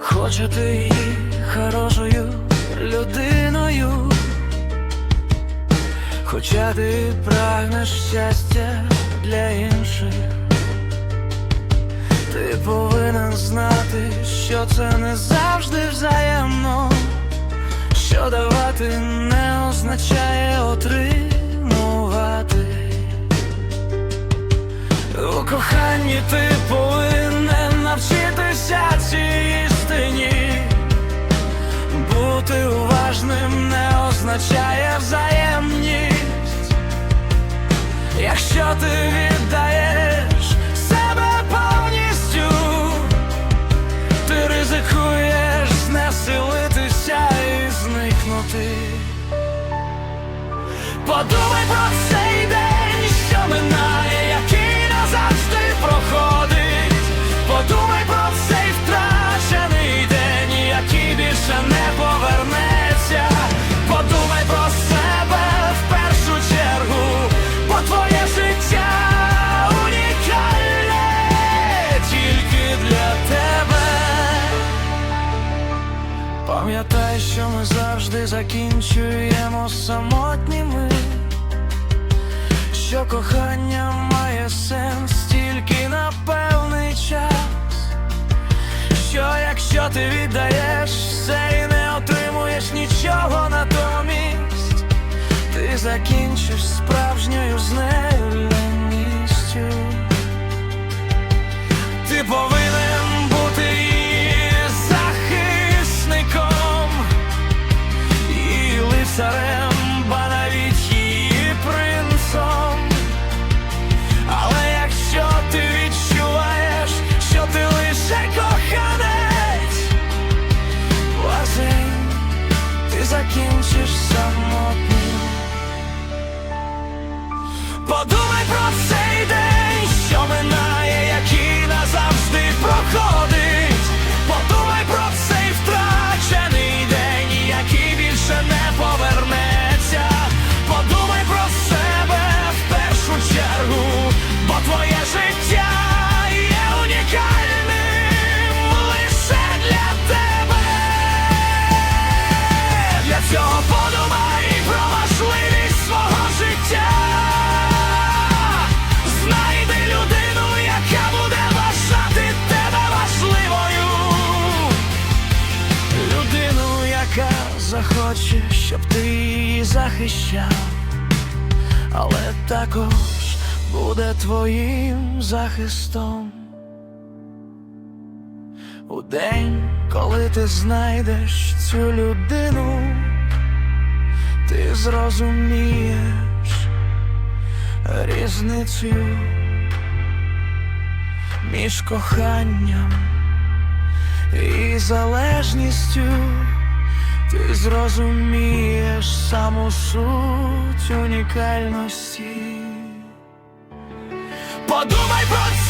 Хоча ти її хорошою людиною, хоча ти прагнеш щастя для інших, ти повинен знати, що це не завжди взаємно, що давати не означає отримувати. У коханні ти зникнути. Подумай про цей Що ми завжди закінчуємо самотніми, що кохання має сенс тільки на певний час, що якщо ти віддаєш Подумай захоче, щоб ти її захищав, але також буде твоїм захистом. У день, коли ти знайдеш цю людину, ти зрозумієш різницю між коханням і залежністю. Ти зрозумієш саму суть унікальності. Подумай про минає.